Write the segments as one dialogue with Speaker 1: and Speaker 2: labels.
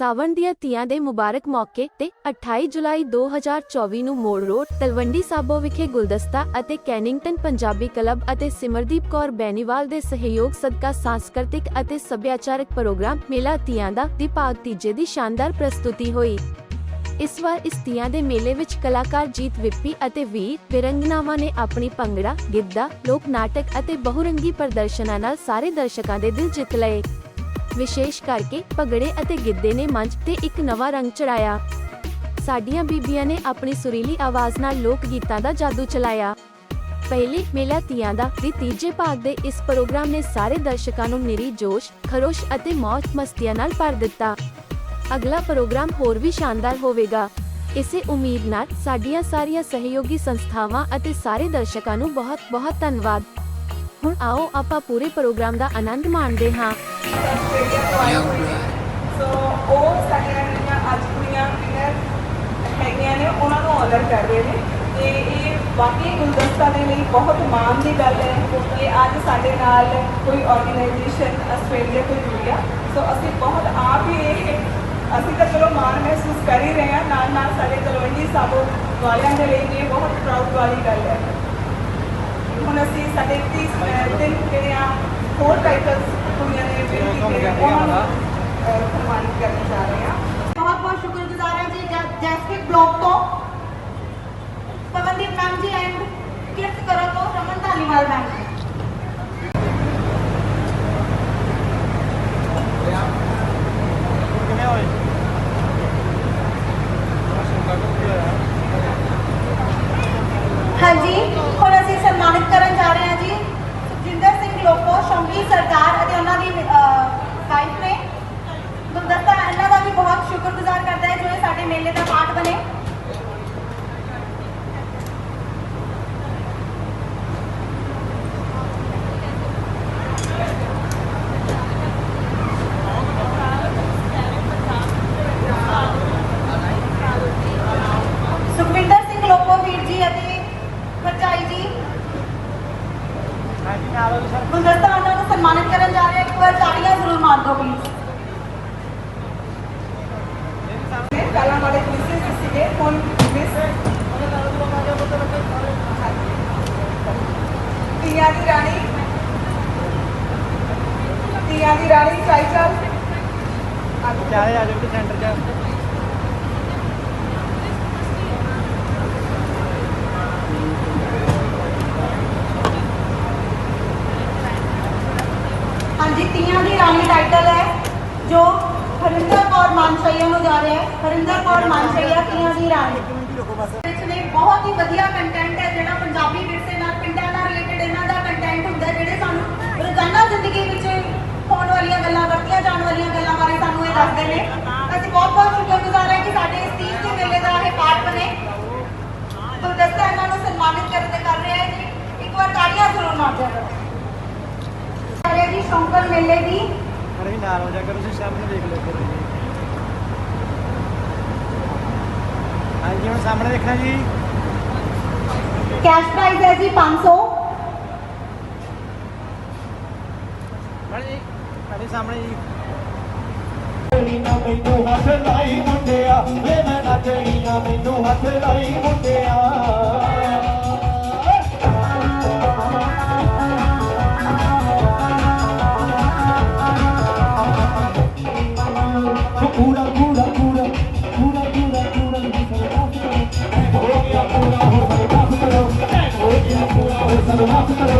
Speaker 1: ਸਾਵਣ ਦੀਆਂ ਤੀਆਂ ਦੇ ਮੁਬਾਰਕ ਮੌਕੇ ਤੇ 28 ਜੁਲਾਈ 2024 ਨੂੰ ਮੋੜ ਰੋਡ, ਤਲਵੰਡੀ ਸਾਬੋ ਵਿਖੇ ਗੁਲਦਸਤਾ ਅਤੇ ਕੈਨਿੰਗਟਨ ਪੰਜਾਬੀ ਕਲੱਬ ਅਤੇ ਸਿਮਰਦੀਪ ਕੌਰ ਬੈਨੀਵਾਲ ਦੇ ਸਹਿਯੋਗ ਸਦਕਾ ਸਾਂਸਕ੍ਰਿਤਿਕ ਅਤੇ ਸੱਭਿਆਚਾਰਕ ਪ੍ਰੋਗਰਾਮ ਮੇਲਾ ਤੀਆਂ ਦਾ ਦੀ ਭਾਗ ਤੀਜੇ ਦੀ ਸ਼ਾਨਦਾਰ ਪ੍ਰਸਤੁਤੀ ਹੋਈ। ਇਸ ਵਾਰ ਇਸ ਤੀਆਂ ਦੇ ਮੇਲੇ ਵਿੱਚ ਕਲਾਕਾਰ ਜੀਤ ਵਿੱਪੀ ਅਤੇ ਵੀਰ ਵਿਰੰਗਨਾਵਾਂ ਨੇ ਆਪਣੀ ਭੰਗੜਾ, ਗਿੱਧਾ, ਲੋਕ ਨਾਟਕ ਅਤੇ ਬਹੁਰੰਗੀ ਪ੍ਰਦਰਸ਼ਨਾਂ ਨਾਲ ਸਾਰੇ ਦਰਸ਼ਕਾਂ ਦੇ ਦਿਲ ਜਿੱਤ ਲਏ। ਵਿਸ਼ੇਸ਼ ਕਰਕੇ ਭੰਗੜੇ ਅਤੇ ਗਿੱਧੇ ਨੇ ਮੰਚ ਤੇ ਇੱਕ ਨਵਾਂ ਰੰਗ ਚੜਾਇਆ। ਸਾਡੀਆਂ ਬੀਬੀਆਂ ਨੇ ਆਪਣੀ ਸੁਰੀਲੀ ਆਵਾਜ਼ ਨਾਲ ਲੋਕ ਗੀਤਾਂ ਦਾ ਜਾਦੂ ਚਲਾਇਆ। ਪਹਿਲੇ ਮੇਲਾ ਤੀਆਂ ਦਾ ਦੀ ਤੀਜੇ ਭਾਗ ਦੇ ਇਸ ਪ੍ਰੋਗਰਾਮ ਨੇ ਸਾਰੇ ਦਰਸ਼ਕਾਂ ਨੂੰ ਨਿਰੀ ਜੋਸ਼, ਖਰੋਸ਼ ਅਤੇ ਮੌਜ ਮਸਤੀਆਂ ਨਾਲ ਭਰ ਦਿੱਤਾ। ਅਗਲਾ ਪ੍ਰੋਗਰਾਮ ਹੋਰ ਵੀ ਸ਼ਾਨਦਾਰ ਹੋਵੇਗਾ। ਇਸੇ ਉਮੀਦ ਨਾਲ ਸਾਡੀਆਂ ਸਾਰੀਆਂ ਸਹਿਯੋਗੀ ਸੰਸਥਾਵਾਂ ਅਤੇ ਸਾਰੇ ਦਰਸ਼ਕਾਂ ਨੂੰ ਬਹੁਤ ਬਹੁਤ ਧੰਨਵਾਦ। ਹੁਣ ਆਓ ਆਪਾਂ ਪੂਰੇ ਪ੍ਰੋਗਰਾਮ ਦਾ ਆਨੰਦ ਮਾਣਦੇ ਹਾਂ।
Speaker 2: ਸੋ ਉਹ ਸਾਡੀਆਂ ਜਿਹੜੀਆਂ ਅੱਜ ਕੁੜੀਆਂ ਵਿਨਰ ਹੈਗੀਆਂ ਨੇ, ਉਹਨਾਂ ਨੂੰ ਆਨਰ ਕਰ ਰਹੇ ਨੇ। ਤੇ ਇਹ ਵਾਕਈ ਗੁਲਦਸਤਾ ਦੇ ਲਈ ਬਹੁਤ ਮਾਣ ਦੀ ਗੱਲ ਹੈ ਕਿ ਅੱਜ ਸਾਡੇ ਨਾਲ ਕੋਈ ਆਰਗੇਨਾਈਜੇਸ਼ਨ ਆਸਟ੍ਰੇਲੀਆ ਤੋਂ ਜੁੜੀ ਆ। ਸੋ ਅਸੀਂ ਬਹੁਤ ਆਪ ਹੀ ਇਹ ਅਸੀਂ ਤਾਂ ਚਲੋ ਮਾਣ ਮਹਿਸੂਸ ਕਰ ਹੀ ਰਹੇ ਹਾਂ। ਨਾਲ ਨਾਲ ਸਾਡੇ ਤਲਵੰਡੀ ਸਾਬੋ ਵਾਲਿਆਂ ਦੇ ਲਈ ਵੀ ਇਹ ਬਹੁਤ ਪ੍ਰਾਊਡ ਵਾਲੀ ਗੱਲ ਹੈ। ਹੁਣ ਅਸੀਂ ਸਾਡੇ 30 ਦਿਨ ਜਿਹੜੇ ਆ ਹੋਰ ਟਾਈਟਲਸ ਕੁੜੀਆਂ ਨੇ ਵਿਨ ਕੀਤੇ ਨੇ, ਉਹਨਾਂ ਨੂੰ ਸਨਮਾਨਿਤ ਕਰਨ ਜਾ ਰਹੇ ਹਾਂ।
Speaker 3: ਬਹੁਤ ਬਹੁਤ ਸ਼ੁਕਰਗੁਜ਼ਾਰ ਹਾਂ ਜੀ ਜੈ- ਜੈਸਪਿਕ ਬਲੌਕ ਤੋਂ। ਪਵਨਦੀਪ ਮੈਮ ਜੀ ਐਂਡ ਕਿਰਤ ਕਰੋ ਤੋਂ ਰਮਨ ਧਾਲੀਵਾਲ ਮੈਮ ਹਾਂਜੀ ਹੁਣ ਅਸੀਂ ਸਨਮਾਨਿਤ ਕਰਨ ਜਾ ਰਹੇ ਹਾਂ ਜੀ ਸੁਖਜਿੰਦਰ ਸਿੰਘ ਲੋਕੋ ਸ਼ੰਭੀ ਸਰਕਾਰ ਅਤੇ ਉਹਨਾਂ ਦੀ ਵਾਈਫ ਨੇ ਗੁਲਦਸਤਾ ਇਹਨਾਂ ਦਾ ਵੀ ਬਹੁਤ ਸ਼ੁਕਰਗੁਜ਼ਾਰ ਕਰਦਾ ਹੈ ਜੋ ਇਹ ਸਾਡੇ ਮੇਲੇ ਦਾ ਪਾਰਟ ਬਣੇ ਸੁਖਵਿੰਦਰ ਸਿੰਘ ਲੋਕੋ ਵੀਰ ਜੀ ਅਤੇ ਭਰਜਾਈ ਜੀ ਗੁਲਦਸਤਾ ਉਹਨਾਂ ਨੂੰ ਸਨਮਾਨਿਤ ਕਰਨ ਜਾ ਰਹੇ ਹਾਂ। ਇੱਕ ਵਾਰ ਤਾੜੀਆਂ ਜ਼ਰੂਰ ਮਾਰ ਦਿਓ ਪਲੀਜ਼
Speaker 2: ਨੇ ਕਲਾ ਵਾਲੇ ਮਿਸਿਸ ਸੀਗੇ ਹੁਣ ਮਿਸ ਤੀਆਂ ਦੀ ਰਾਣੀ। ਤੀਆਂ ਦੀ ਰਾਣੀ ਟਾਈਟਲ
Speaker 4: ਚਾਹੇ ਆ ਜਾਓ ਸੈਂਟਰ 'ਚ।
Speaker 3: ਹਾਂਜੀ ਦੀ ਰਾਣੀ ਟਾਈਟਲ ਹੈ, ਜੋ ਹਰਿੰਦਰ ਕੌਰ ਮਾਨਸ਼ਈਆ ਨੂੰ ਜਾ ਰਿਹਾ ਹੈ। ਹਰਿੰਦਰ ਕੌਰ ਮਾਨਸ਼ਈਆ ਤੀਆਂ ਦੀ ਰਾਣੀ? ਇਸ ਬਹੁਤ ਹੀ ਵਧੀਆ ਕੰਟੈਂਟ ਹੈ ਜਿਹੜਾ ਪੰਜਾਬੀ ਵਿਰਸੇ ਨਾਲ, ਪਿੰਡਾਂ ਨਾਲ ਰਿਲੇਟਡ ਇਹਨਾਂ ਦਾ ਕੰਟੈਂਟ ਹੁੰਦਾ ਜਿਹੜੇ ਸਾਨੂੰ ਰੋਜ਼ਾਨਾ ਜ਼ਿੰਦਗੀ ਵਿੱਚ ਹੋਣ ਵਾਲੀਆਂ ਗੱਲਾਂ, ਵਰਤੀਆਂ ਜਾਣ ਵਾਲੀਆਂ ਗੱਲਾਂ ਬਾਰੇ ਸਾਨੂੰ ਇਹ ਦੱਸਦੇ ਨੇ। ਅਸੀਂ ਬਹੁਤ ਬਹੁਤ ਸ਼ੁਕਰਗੁਜ਼ਾਰ ਹਾਂ ਕਿ ਸਾਡੇ ਇਸ ਤੀਜ ਦੇ ਮੇਲੇ ਦਾ ਇਹ ਪਾਰਟ ਬਣੇ। ਗੁਲਦਸਤਾ ਇਹਨਾਂ ਨੂੰ ਸਨਮਾਨਿਤ ਕਰਨ ਕਰ ਰਿਹਾ ਹੈ। ਇੱਕ ਵਾਰ ਤਾੜੀਆਂ ਜ਼ਰੂਰ ਮਾਰ ਦਿਆ ਕਰੋ ਸਾਰੇ ਜੀ ਸ਼ੌਂਕਰ ਮੇਲੇ ਦੀ
Speaker 4: ਅਰੇ ਵੀ ਨਾਲ ਹੋ ਜਾ ਕਰੋ ਤੁਸੀਂ ਸਾਹਮਣੇ ਦੇਖ ਲਿਓ ਕਰੋ ਜੀ ਹਾਂਜੀ ਹੁਣ ਸਾਹਮਣੇ ਦੇਖਣਾ ਜੀ
Speaker 3: ਕੈਸ਼ ਪ੍ਰਾਈਜ਼ ਹੈ ਜੀ 500
Speaker 4: ਮੈਡਮ ਜੀ ਸਾਡੇ ਸਾਹਮਣੇ ਜੀ
Speaker 5: ਨੱਚਣੀਆਂ ਮੈਨੂੰ ਹੱਥ ਲਾਈ ਮੁੰਡਿਆ ਵੇ ਮੈਂ ਨੱਚਣੀਆਂ ਮੈਨੂੰ ਹੱਥ ਲਾਈ ਮੁੰਡਿਆ ਕੂੜਾ ਕੂੜਾ ਕੂੜਾ ਕੂੜਾ ਕੂੜਾ ਕੂੜਾ ਹੋ ਗਿਆ ਪੂਰਾ ਹੋ ਸਾਨੂੰ ਮਾਫ ਕਰੋ। ਹੋ ਗਿਆ ਪੂਰਾ ਹੋ ਸਾਨੂੰ ਮਾਫ ਕਰੋ।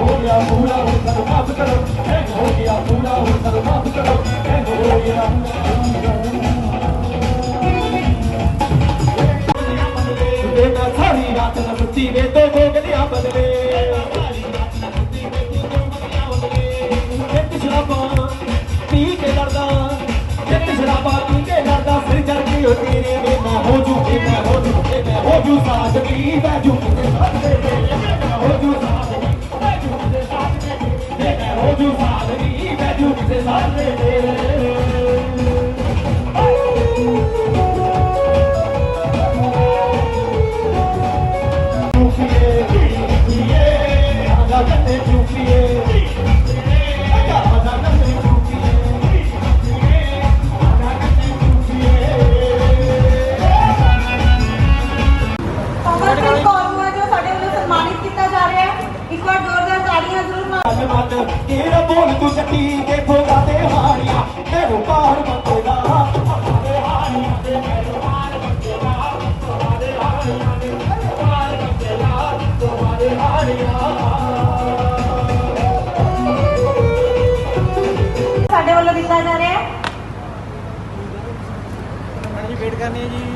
Speaker 5: ਹੋ ਗਿਆ ਪੂਰਾ ਹੋ ਸਾਨੂੰ ਮਾਫ ਕਰੋ। ਹੋ ਗਿਆ ਪੂਰਾ ਹੋ ਸਾਨੂੰ ਮਾਫ ਕਰੋ। ਹੋ ਗਿਆ ਵੇ ਮੈਂ ਸਾਰੀ ਰਾਤ ਨਾ ਵੇ ਤੋ ਗੋਗਲਿਆਂ ਬਦਲੇ। ਤੇਰੇ ਵੇ ਮੈਂ ਹੋ ਜੂ ਕੇ ਮੈਂ ਹੋ ਜੂ ਕੇ ਮੈਂ ਹੋ ਜੂ, ਸਾਥ ਵੀ ਬਹਿ ਜੂ। ਕਿਤੇ ਸਾਥ ਦੇ ਮੈਂ ਹੋ ਜੂ, ਸਾਥ ਵੀ ਬਹਿ ਜੂ। ਕਿਤੇ ਸਾਥ ਦੇ ਮੈਂ ਹੋ ਜੂ, ਸਾਥ ਵੀ ਬਹਿ ਜੂ। ਕਿਤੇ ਸਾਥ ਦੇ ਬੋਲ ਤੂੰ ਸੱਤੀ ਦੇ ਭੋਗਾ ਦੇ ਹਾਰੀਆਂ ਮੈਨੂੰ ਪਾਰ ਬੰਦੇਦਾ ਸਾਡੇ ਵੱਲੋਂ ਦਿੱਤਾ ਜਾ ਰਿਹਾ ਹੈ। ਹਾਂਜੀ ਵੇਟ ਕਰਨੀ ਹੈ ਜੀ।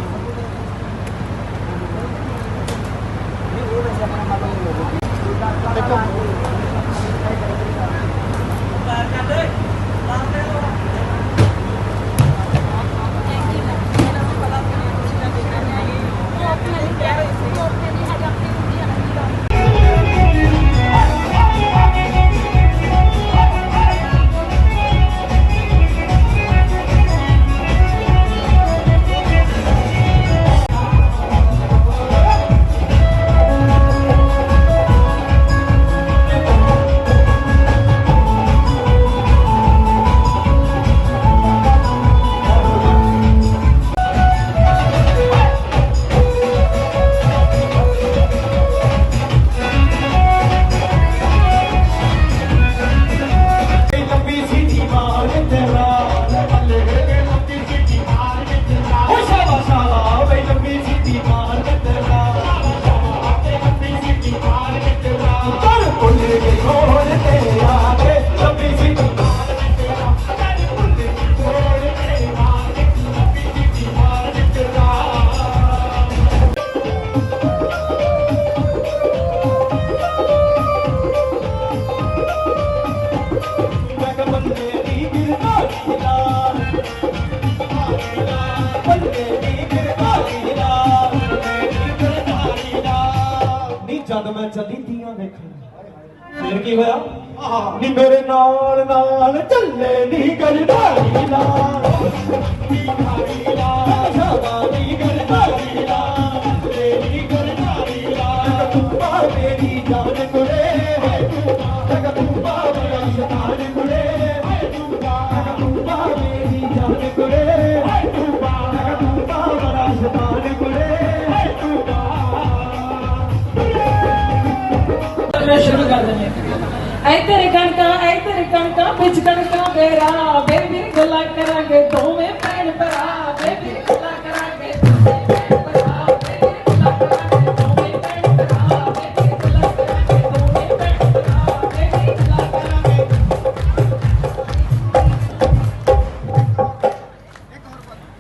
Speaker 5: ਮੇਰਾ ਜਾਨ ਕੁੜੇ ਤੂੰ ਪਾ
Speaker 6: ਮੈਂ ਸ਼ੁਰੂ ਕਰ ਦਿੰਦੇ ਐ ਤੇਰੇ ਕਣਕਾਂ ਐ ਤੇਰੇ ਕਣਕਾਂ ਵਿੱਚ ਕਣਕਾਂ ਮੇਰਾ ਬੇਬੀ ਗੱਲਾਂ ਕਰਾਂਗੇ, ਦੋਵੇਂ ਭੈਣ ਭਰਾ, ਬੇਬੀ ਗੱਲਾਂ ਕਰਾਂਗੇ, ਦੋਵੇਂ ਭੈਣ ਭਰਾ, ਬੇਬੀ ਗੱਲਾਂ ਕਰਾਂਗੇ, ਦੋਵੇਂ ਭੈਣ ਭਰਾ, ਬੇਬੀ ਗੱਲਾਂ ਕਰਾਂਗੇ, ਦੋਵੇਂ ਭੈਣ ਭਰਾ, ਬੇਬੀ ਗੱਲਾਂ ਕਰਾਂਗੇ।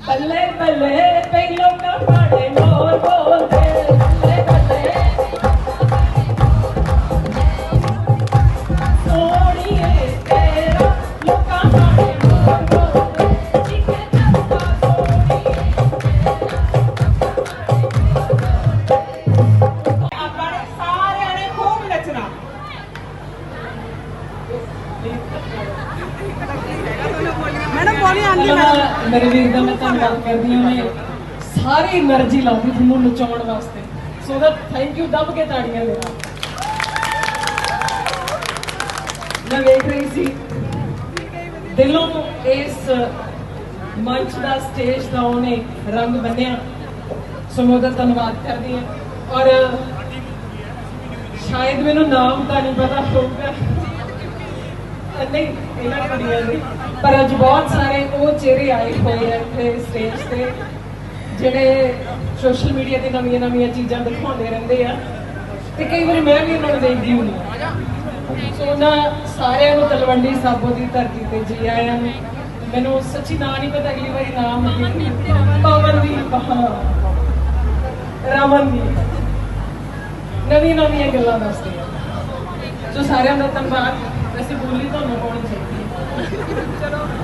Speaker 6: ਬੱਲੇ ਬੱਲੇ, ਪਹਿਲੋਂ ਕਾ ਪਾੜੇ ਮੋਰ ਬੋਲਦੇ ਸਾਰੀ એનર્ਜੀ ਲਾਉਂਦੀ ਤੁਹਾਨੂੰ ਨਚਾਉਣ ਵਾਸਤੇ। ਸੋ ਦਾ ਥੈਂਕ ਯੂ ਦੱਬ ਕੇ ਤਾੜੀਆਂ ਦੇ ਮੈਂ ਵੇਖ ਰਹੀ ਸੀ, ਦਿਲੋਂ ਇਸ ਮੰਚ ਦਾ ਸਟੇਜ ਦਾ ਉਹਨੇ ਰੰਗ ਬੰਨਿਆ। ਸੋ ਧੰਨਵਾਦ ਕਰਦੀ ਹਾਂ। ਔਰ ਸ਼ਾਇਦ ਮੈਨੂੰ ਨਾਮ ਤਾਂ ਨਹੀਂ ਪਤਾ ਹੋਊਗਾ। ਨਹੀਂ, ਇਹਨਾਂ ਨੇ ਪਰ ਅੱਜ ਬਹੁਤ ਸਾਰੇ ਉਹ ਚਿਹਰੇ ਆਏ ਹੋਏ ਹੈ ਇੱਥੇ ਸਟੇਜ ਤੇ। ਜਿਹੜੇ ਸੋਸ਼ਲ ਮੀਡੀਆ ਤੇ ਨਵੀਆਂ ਨਵੀਆਂ ਚੀਜ਼ਾਂ ਦਿਖਾਉਂਦੇ ਰਹਿੰਦੇ ਆ, ਤੇ ਕਈ ਵਾਰੀ ਮੈਂ ਵੀ ਉਹਨਾਂ ਨੂੰ ਦੇਖਦੀ ਹੁੰਦੀ ਸੋ ਉਹਨਾਂ ਸਾਰਿਆਂ ਨੂੰ ਤਲਵੰਡੀ ਸਾਬੋ ਦੀ ਧਰਤੀ ਤੇ ਜੀ ਆਇਆਂ ਨੂੰ। ਮੈਨੂੰ ਸੱਚੀ ਨਾਂ ਨਹੀਂ ਪਤਾ ਅਗਲੀ ਵਾਰੀ ਨਾਮ ਪਵਨਦੀਪ ਹਾਂ ਰਮਨਦੀਪ ਨਵੀਂ ਨਵੀਆਂ ਗੱਲਾਂ ਦੱਸਦੇ ਆ। ਸੋ ਸਾਰਿਆਂ ਦਾ ਧੰਨਵਾਦ। ਵੈਸੇ ਬੋਲੀ ਤੁਹਾਨੂੰ ਪਾਉਣੀ ਚਾਹੀਦੀ ਹੈ।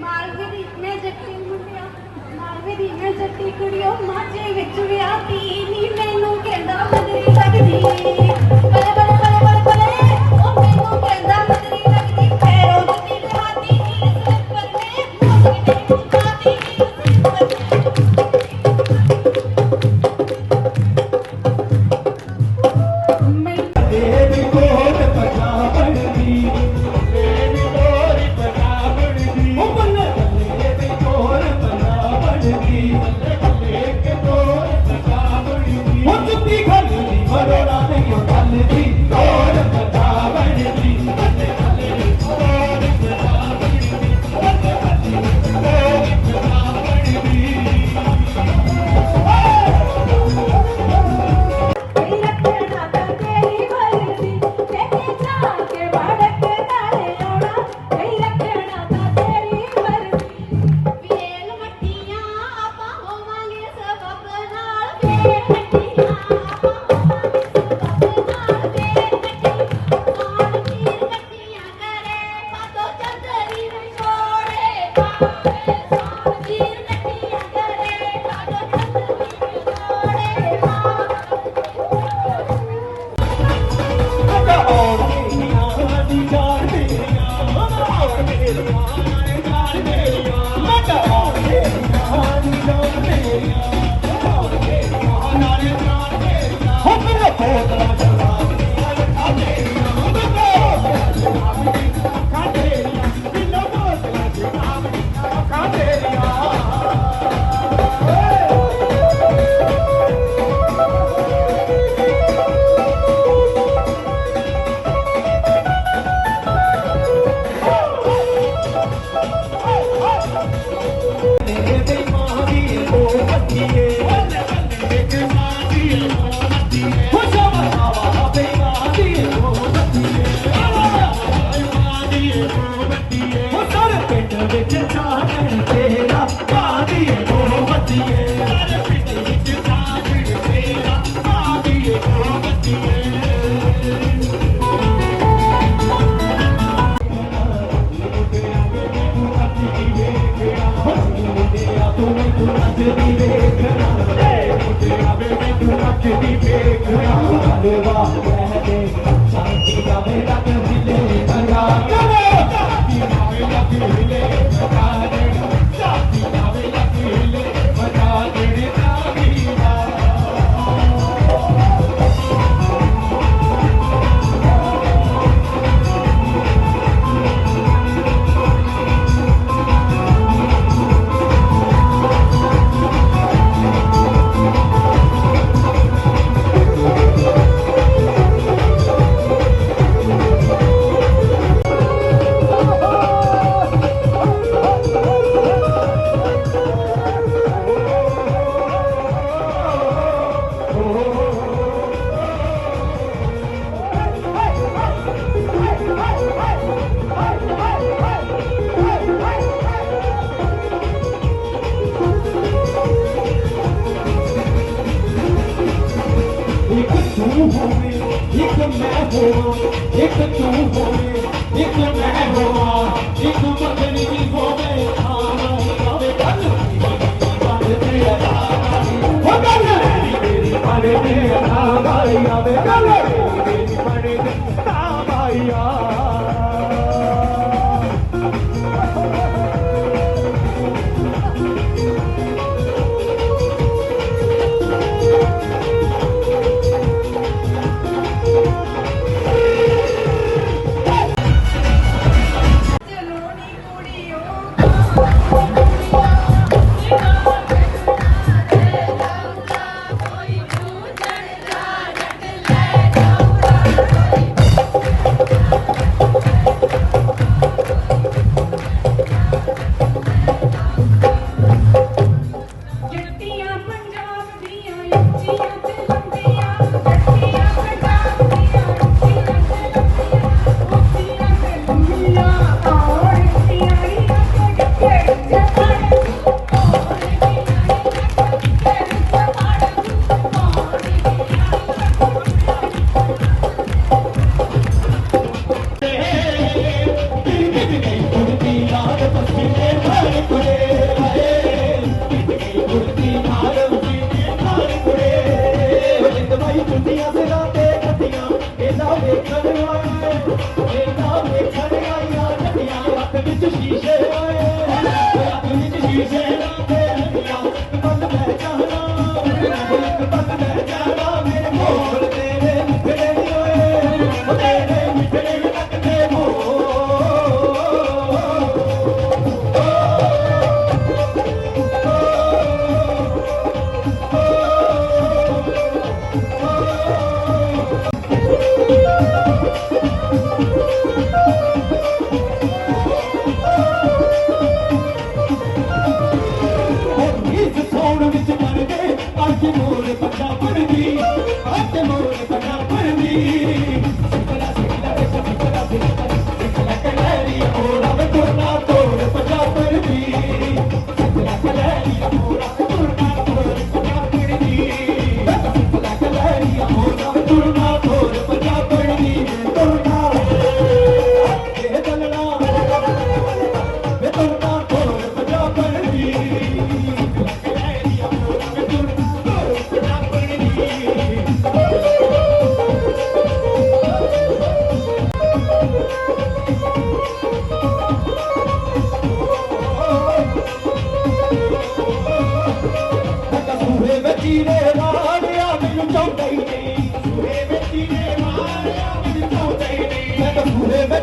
Speaker 7: ਮਾਲਵੇ ਨੇ ਜੱਟੀ ਮੁੰਡਿਆ ਮਾਲਵੇ ਦੀ ਨੇ ਜੱਟੀ ਕੁੜੀਓ, ਮਾਝੇ ਵਿੱਚ ਵਿਆਹਤੀ ਨੀ, ਮੈਨੂੰ
Speaker 5: ਕਹਿੰਦਾ ਬਦਲੀ ਸਕਦੀ ਇੱਕ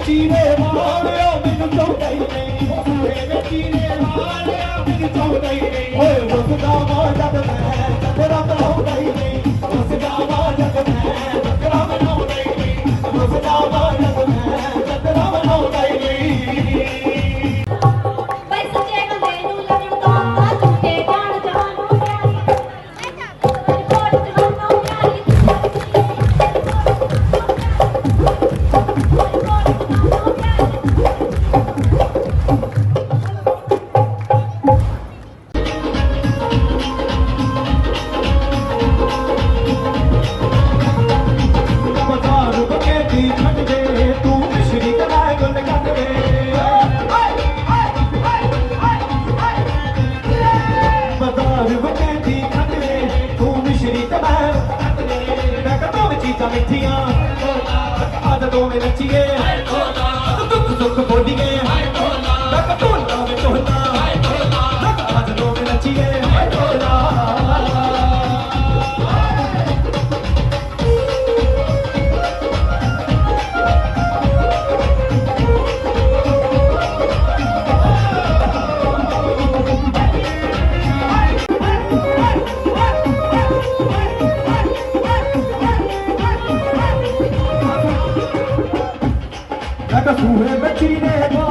Speaker 5: ਚੀਰੇ ਮਾਰਿਆ, ਮੈਨੂੰ ਚੌਂਦਾ ਹੀ ਨਹੀਂ। ਤੇਰੇ ਚੀਰੇ ਮਾਰਿਆ, ਮੈਨੂੰ ਚੌਂਦਾ ਹੀ ਨਹੀਂ। ਓਏ, ਵਸਦਾ ਮਾ ਜਦ ਸੂਹੇ ਬੱਚੀ ਨੇ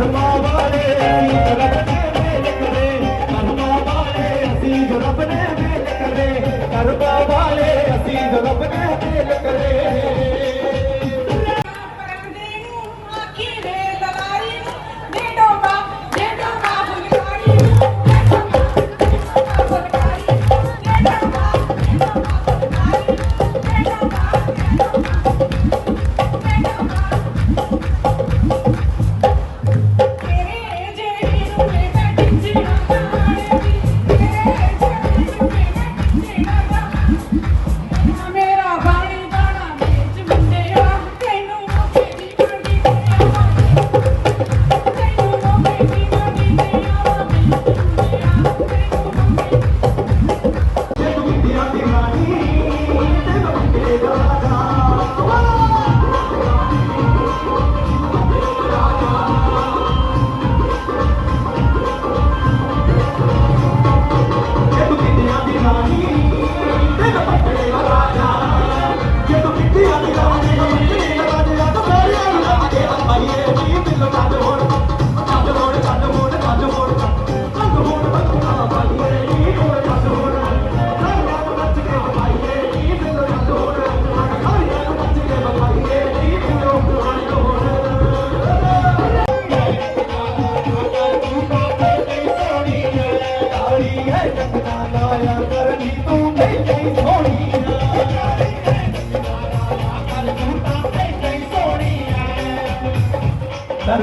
Speaker 8: Hello.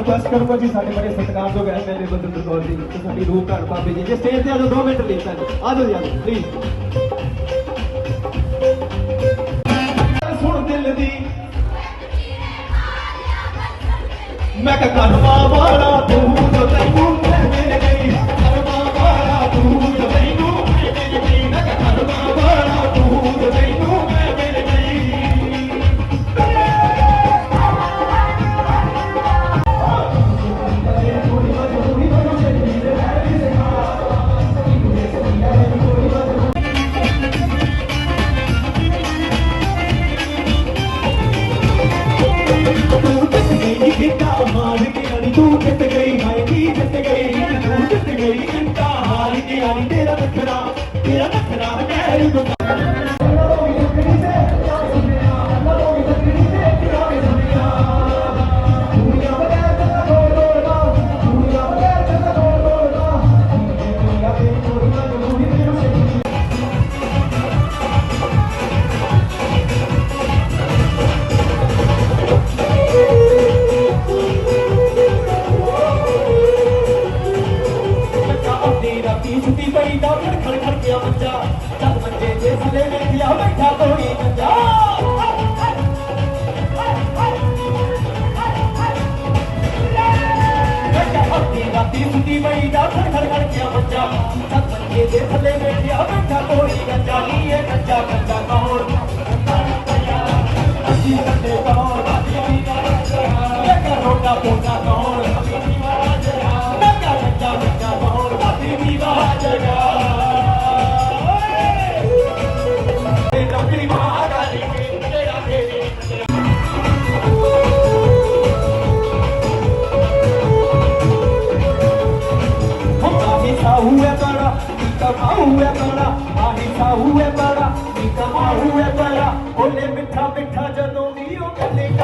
Speaker 8: ਰਿਕੁਐਸਟ ਕਰੂੰਗਾ ਜੀ, ਸਾਡੇ ਬੜੇ ਸਤਿਕਾਰਯੋਗ ਐਮਐਲਏ ਬਲਵਿੰਦਰ ਕੌਰ ਜੀ ਸਾਡੀ ਰੂਹ ਘਰ ਬਾਬੇ ਜੀ, ਜੇ ਸਟੇਜ ਤੇ ਆ ਜਾਓ 2 ਮਿੰਟ ਲਈ ਤਾਂ ਆ ਜਾਓ ਜੀ ਪਲੀਜ਼ ਸੁਣ ਦਿਲ ਦੀ।
Speaker 5: ਮੈਂ ਕਹਾਂ ਕਰਵਾ ਵਾਲਾ ਤੂੰ ਤੈਨੂੰ Gracias.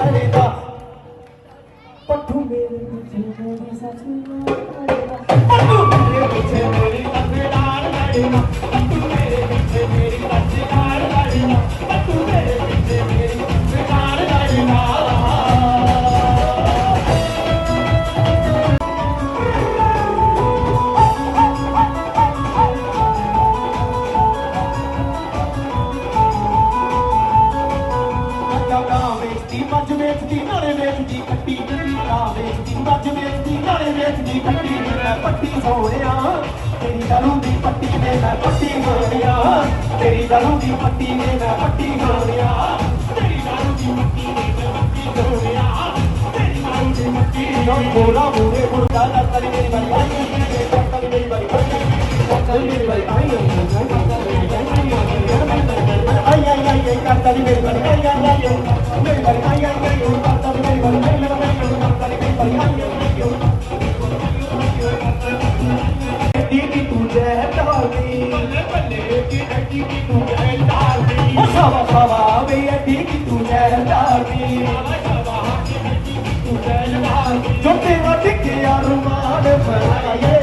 Speaker 5: 아니다. 아, 아, 아. जो तेरा दिखे यार रुमाल फैलाए